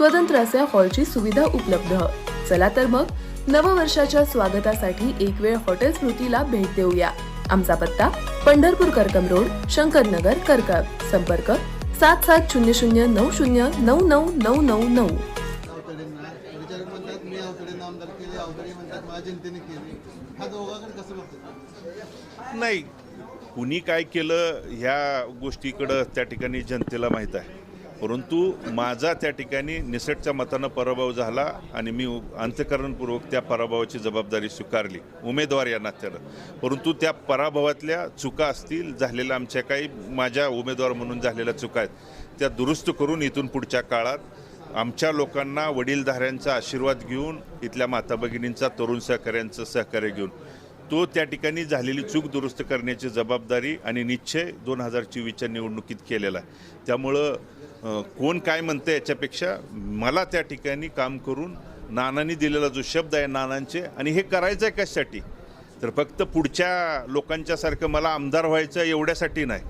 स्वतंत्र अशा हॉलची सुविधा उपलब्ध. चला तर मग नववर्षाच्या स्वागतासाठी एक वेळ हॉटेल स्मृतीला भेट देऊया. आमचा पत्ता पंढरपूर करकम रोड शंकरनगर करकम संपर्क सात सात शून्य शून्य नऊ शून्य नऊ नऊ नऊ नऊ नऊ. नाही. कुणी काय केलं ह्या गोष्टीकडं त्या ठिकाणी जनतेला माहीत आहे. परंतु माझा त्या ठिकाणी निसटच्या मतानं पराभव झाला आणि मी अंत्यकरणपूर्वक त्या पराभवाची जबाबदारी स्वीकारली उमेदवार या नात्यानं. परंतु त्या पराभवातल्या चुका असतील झालेल्या आमच्या काही माझ्या उमेदवार म्हणून झालेल्या चुका आहेत त्या दुरुस्त करून इथून पुढच्या काळात आमच्या लोकांना वडीलधाऱ्यांचा आशीर्वाद घेऊन इथल्या माता भगिनींचा तरुण सहकाऱ्यांचं सहकार्य घेऊन तो त्या ठिकाणी झालेली चूक दुरुस्त करण्याची जबाबदारी आणि निश्चय दोन हजार चोवीसच्या निवडणुकीत केलेला आहे. त्यामुळं कोण काय म्हणतं याच्यापेक्षा मला त्या ठिकाणी काम करून नानांनी दिलेला जो शब्द आहे नानांचे आणि हे करायचं आहे कशासाठी? तर फक्त पुढच्या लोकांच्यासारखं मला आमदार व्हायचं एवढ्यासाठी नाही.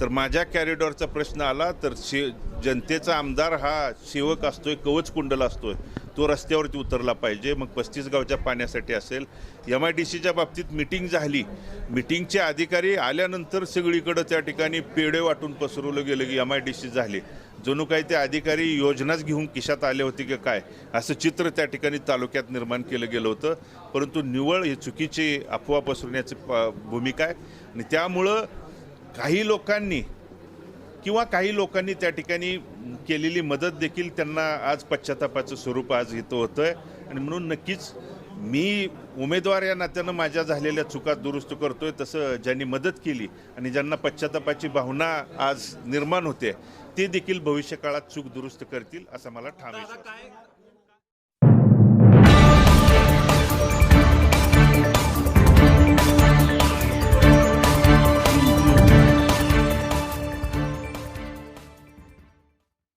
तर माझ्या कॅरिडॉरचा प्रश्न आला तर शे जनतेचा आमदार हा सेवक असतोय कवच कुंडल असतोय. तो रस्त्यावरती उतरला पाहिजे. मग पस्तीस गावच्या पाण्यासाठी असेल. एम आय डी सीच्या बाबतीत मिटिंग झाली. मिटिंगचे अधिकारी आल्यानंतर सगळीकडं त्या ठिकाणी पेढे वाटून पसरवलं गेलं की एम आय डी सी झाली. जणू काही ते अधिकारी योजनाच घेऊन खिशात आले होते की काय असं चित्र त्या ठिकाणी तालुक्यात निर्माण केलं गेलं होतं. परंतु निवळ ही चुकीची अफवा पसरवण्याची प- भूमिका आहे. आणि त्यामुळं काही लोकांनी किंवा काही लोकांनी त्या ठिकाणी केलेली मदत देखील त्यांना आज पश्चातापाचं स्वरूप आज इथं होतं आहे आणि म्हणून नक्कीच मी उमेदवार या नात्यानं माझ्या झालेल्या चुका दुरुस्त करतोय तसं ज्यांनी मदत केली आणि ज्यांना पश्चातापाची भावना आज निर्माण होते ते देखील भविष्यकाळात चूक दुरुस्त करतील असं मला ठाम